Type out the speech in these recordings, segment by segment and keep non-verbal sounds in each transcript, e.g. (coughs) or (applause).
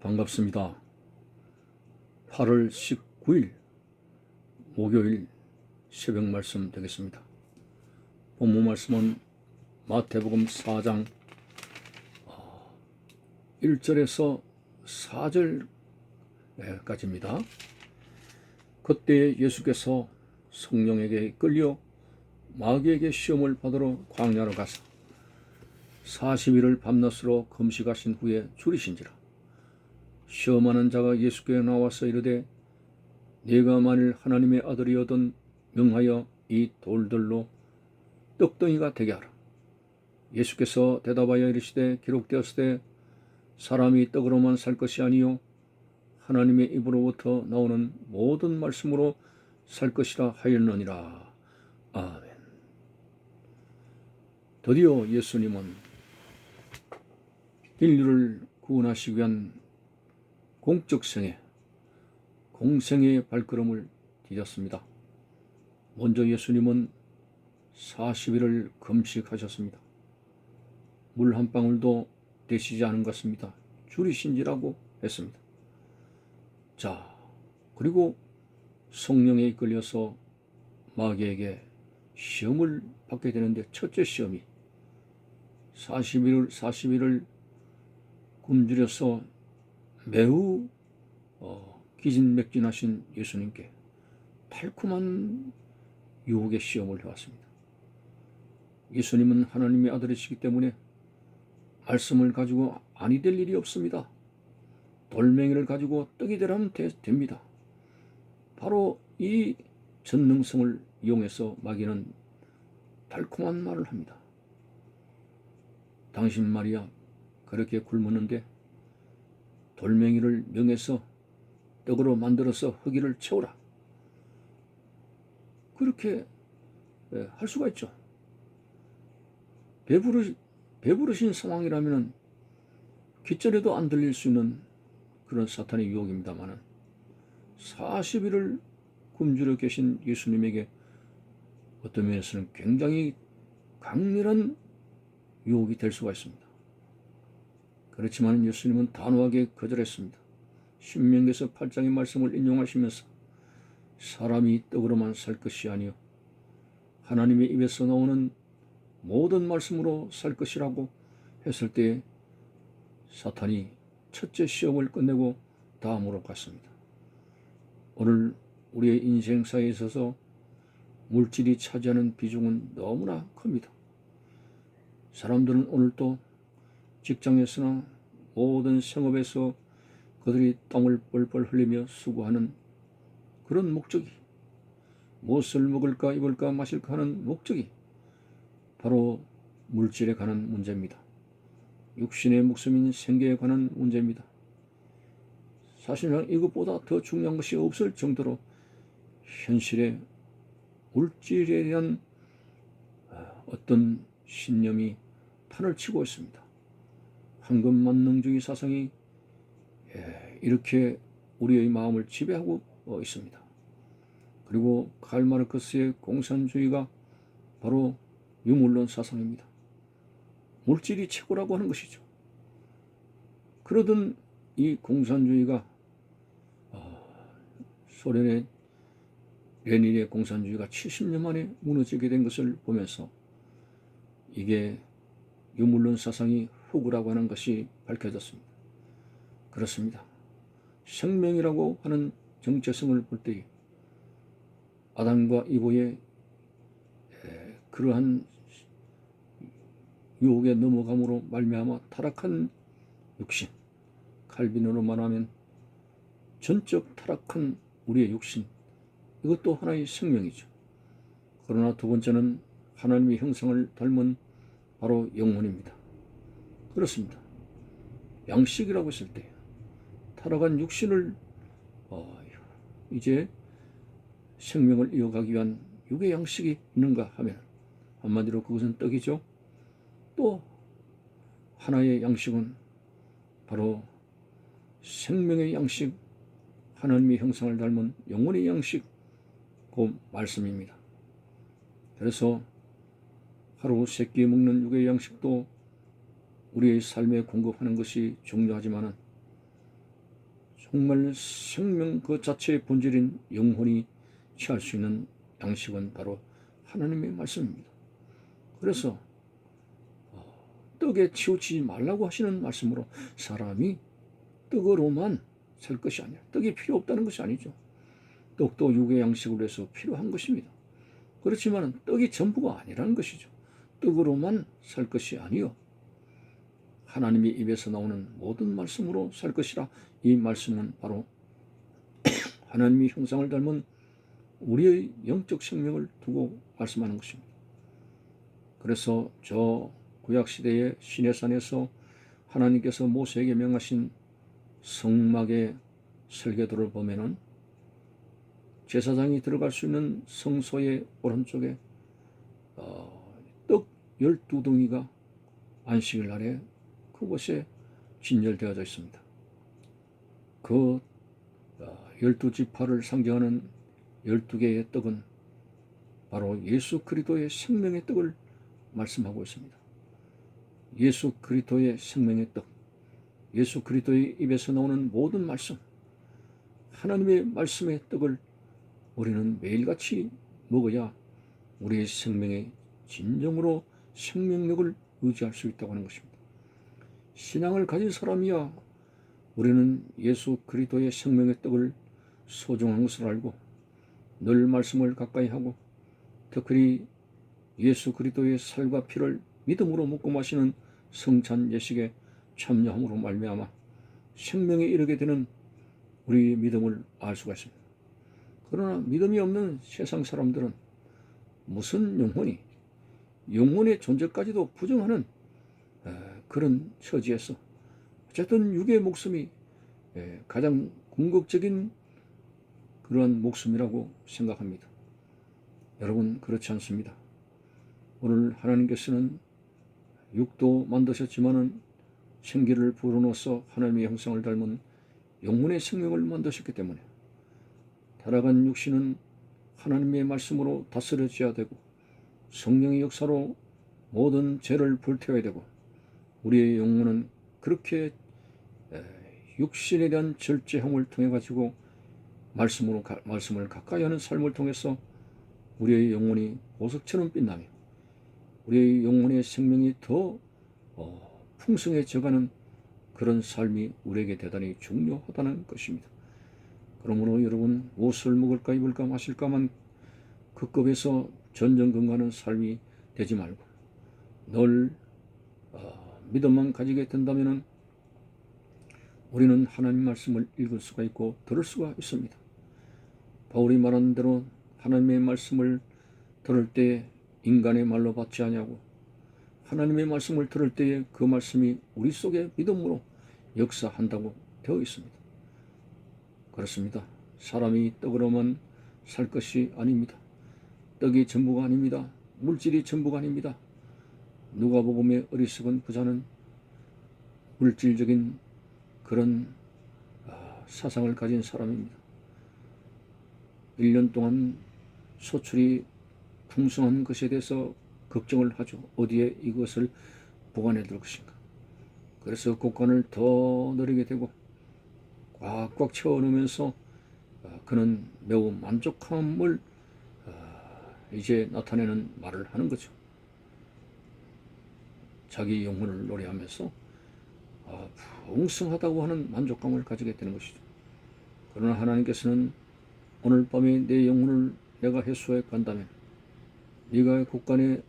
반갑습니다. 8월 19일 목요일 새벽 말씀 되겠습니다. 본문 말씀은 마태복음 4장 1절에서 4절까지입니다. 그때 예수께서 성령에게 끌려 마귀에게 시험을 받으러 광야로 가서 40일을 밤낮으로 금식하신 후에 줄이신지라 시험하는 자가 예수께 나와서 이르되 네가 만일 하나님의 아들이어든 명하여 이 돌들로 떡덩이가 되게 하라. 예수께서 대답하여 이르시되 기록되었으되 사람이 떡으로만 살 것이 아니요 하나님의 입으로부터 나오는 모든 말씀으로 살 것이라 하였느니라. 아멘. 드디어 예수님은 인류를 구원하시기 위한 공적 생애, 공생의 발걸음을 디뎠습니다. 먼저 예수님은 40일을 금식하셨습니다. 물 한 방울도 되시지 않은 것 같습니다. 줄이신지라고 했습니다. 자, 그리고 성령에 이끌려서 마귀에게 시험을 받게 되는데 첫째 시험이 40일을 40일을 굶주려서 매우 어, 기진맥진하신 예수님께 달콤한 유혹의 시험을 해왔습니다. 예수님은 하나님의 아들이시기 때문에 말씀을 가지고 아니 될 일이 없습니다. 돌멩이를 가지고 떡이 되라면 되, 됩니다. 바로 이 전능성을 이용해서 마귀는 달콤한 말을 합니다. 당신 말이야 그렇게 굶었는데 돌멩이를 명해서 떡으로 만들어서 흙이를 채우라. 그렇게 예, 할 수가 있죠. 배부르, 배부르신 상황이라면 귓절에도 안 들릴 수 있는 그런 사탄의 유혹입니다만은 40일을 굶주려 계신 예수님에게 어떤 면에서는 굉장히 강렬한 유혹이 될 수가 있습니다. 그렇지만 예수님은 단호하게 거절했습니다. 신명기서 8장의 말씀을 인용하시면서 사람이 떡으로만 살 것이 아니요 하나님의 입에서 나오는 모든 말씀으로 살 것이라고 했을 때 사탄이 첫째 시험을 끝내고 다음으로 갔습니다. 오늘 우리의 인생사에 있어서 물질이 차지하는 비중은 너무나 큽니다. 사람들은 오늘도 직장에서나 모든 생업에서 그들이 땀을 뻘뻘 흘리며 수고하는 그런 목적이 무엇을 먹을까 입을까 마실까 하는 목적이 바로 물질에 관한 문제입니다. 육신의 목숨인 생계에 관한 문제입니다. 사실은 이것보다 더 중요한 것이 없을 정도로 현실에 물질에 대한 어떤 신념이 판을 치고 있습니다. 황금 만능주의 사상이 예, 이렇게 우리의 마음을 지배하고 어, 있습니다. 그리고 칼 마르크스의 공산주의가 바로 유물론 사상입니다. 물질이 최고라고 하는 것이죠. 그러던 이 공산주의가 어, 소련의 레닌의 공산주의가 70년 만에 무너지게 된 것을 보면서 이게 유물론 사상이 후구라고 하는 것이 밝혀졌습니다. 그렇습니다. 생명이라고 하는 정체성을 볼 때 아담과 이보의 그러한 유혹에 넘어감으로 말미암아 타락한 육신 칼빈으로 말하면 전적 타락한 우리의 육신 이것도 하나의 생명이죠. 그러나 두 번째는 하나님의 형상을 닮은 바로 영혼입니다. 그렇습니다. 양식이라고 했을 때 타락한 육신을 어, 이제 생명을 이어가기 위한 육의 양식이 있는가 하면 한마디로 그것은 떡이죠. 또 하나의 양식은 바로 생명의 양식, 하나님의 형상을 닮은 영혼의 양식, 그 말씀입니다. 그래서 하루 세 끼 먹는 육의 양식도 우리의 삶에 공급하는 것이 중요하지만은 정말 생명 그 자체의 본질인 영혼이 취할 수 있는 양식은 바로 하나님의 말씀입니다. 그래서 어, 떡에 치우치지 말라고 하시는 말씀으로 사람이 떡으로만 살 것이 아니라 떡이 필요 없다는 것이 아니죠. 떡도 육의 양식으로 해서 필요한 것입니다. 그렇지만 떡이 전부가 아니라는 것이죠. 떡으로만 살 것이 아니요. 하나님의 입에서 나오는 모든 말씀으로 살 것이라 이 말씀은 바로 (coughs) 하나님의 형상을 닮은 우리의 영적 생명을 두고 말씀하는 것입니다. 그래서 저 구약 시대의 시내산에서 하나님께서 모세에게 명하신 성막의 설계도를 보면은 제사장이 들어갈 수 있는 성소의 오른쪽에 어, 떡 열두 덩이가 안식일 날에 그곳에 진열되어져 있습니다. 그 어, 열두 지파를 상징하는 열두 개의 떡은 바로 예수 그리스도의 생명의 떡을 말씀하고 있습니다. 예수 그리스도의 생명의 떡, 예수 그리스도의 입에서 나오는 모든 말씀, 하나님의 말씀의 떡을 우리는 매일같이 먹어야 우리의 생명의 진정으로 생명력을 의지할 수 있다고 하는 것입니다. 신앙을 가진 사람이야 우리는 예수 그리스도의 생명의 떡을 소중한 것을 알고 늘 말씀을 가까이 하고 특히 예수 그리스도의 살과 피를 믿음으로 먹고 마시는 성찬 예식에 참여함으로 말미암아 생명에 이르게 되는 우리의 믿음을 알 수가 있습니다. 그러나 믿음이 없는 세상 사람들은 무슨 영혼이 영혼의 존재까지도 부정하는 그런 처지에서 어쨌든 육의 목숨이 가장 궁극적인 그러한 목숨이라고 생각합니다. 여러분 그렇지 않습니다. 오늘 하나님께서는 육도 만드셨지만은 생기를 불어넣어서 하나님의 형상을 닮은 영혼의 생명을 만드셨기 때문에 타락한 육신은 하나님의 말씀으로 다스려져야 되고 성령의 역사로 모든 죄를 불태워야 되고 우리의 영혼은 그렇게 육신에 대한 절제형을 통해 가지고 말씀으로 말씀을 가까이 하는 삶을 통해서 우리의 영혼이 보석처럼 빛나며 우리의 영혼의 생명이 더 어, 풍성해져가는 그런 삶이 우리에게 대단히 중요하다는 것입니다. 그러므로 여러분 무엇을 먹을까 입을까 마실까만 그 급에서 전전긍긍하는 삶이 되지 말고 늘 어, 믿음만 가지게 된다면 우리는 하나님 말씀을 읽을 수가 있고 들을 수가 있습니다. 바울이 말한 대로 하나님의 말씀을 들을 때 인간의 말로 받지 아니하고 하나님의 말씀을 들을 때에 그 말씀이 우리 속에 믿음으로 역사한다고 되어 있습니다. 그렇습니다. 사람이 떡으로만 살 것이 아닙니다. 떡이 전부가 아닙니다. 물질이 전부가 아닙니다. 누가복음의 어리석은 부자는 물질적인 그런 아, 사상을 가진 사람입니다. 1년 동안 소출이 풍성한 것에 대해서 걱정을 하죠. 어디에 이것을 보관해 둘 것인가. 그래서 곡간을 더 늘리게 되고 꽉꽉 채워 넣으면서 어, 그는 매우 만족함을 어, 이제 나타내는 말을 하는 거죠. 자기 영혼을 노래하면서 어, 풍성하다고 하는 만족감을 가지게 되는 것이죠. 그러나 하나님께서는 오늘 밤에 내 영혼을 내가 해수해 간다면 네가 곡간에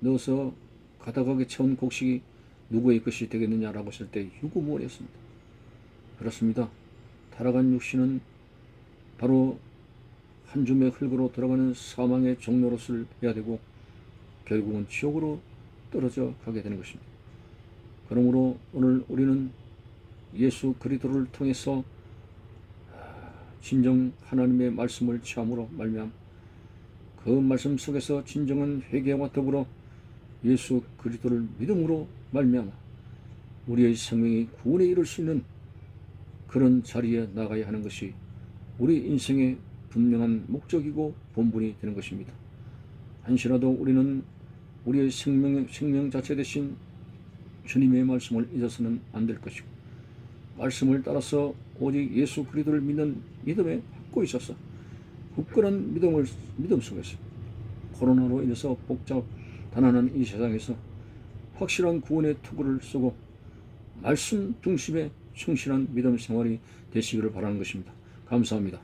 넣어서 가다가게 채운 곡식이 누구의 것이 되겠느냐라고 했을 때 유구무원했습니다. 그렇습니다. 타락한 육신은 바로 한 줌의 흙으로 들어가는 사망의 종로로을 해야 되고 결국은 지옥으로 떨어져 가게 되는 것입니다. 그러므로 오늘 우리는 예수 그리스도를 통해서 진정 하나님의 말씀을 취함으로 말미암 그 말씀 속에서 진정한 회개와 더불어 예수 그리스도를 믿음으로 말미암아 우리의 생명이 구원에 이를 수 있는 그런 자리에 나가야 하는 것이 우리 인생의 분명한 목적이고 본분이 되는 것입니다. 한시라도 우리는 우리의 생명, 생명 자체 대신 주님의 말씀을 잊어서는 안 될 것이고 말씀을 따라서 오직 예수 그리스도를 믿는 믿음에 갖고 있어서 굳건한 믿음을 믿음 속에서 코로나로 인해서 복잡 단안한 이 세상에서 확실한 구원의 투구를 쓰고 말씀 중심의 충실한 믿음 생활이 되시기를 바라는 것입니다. 감사합니다.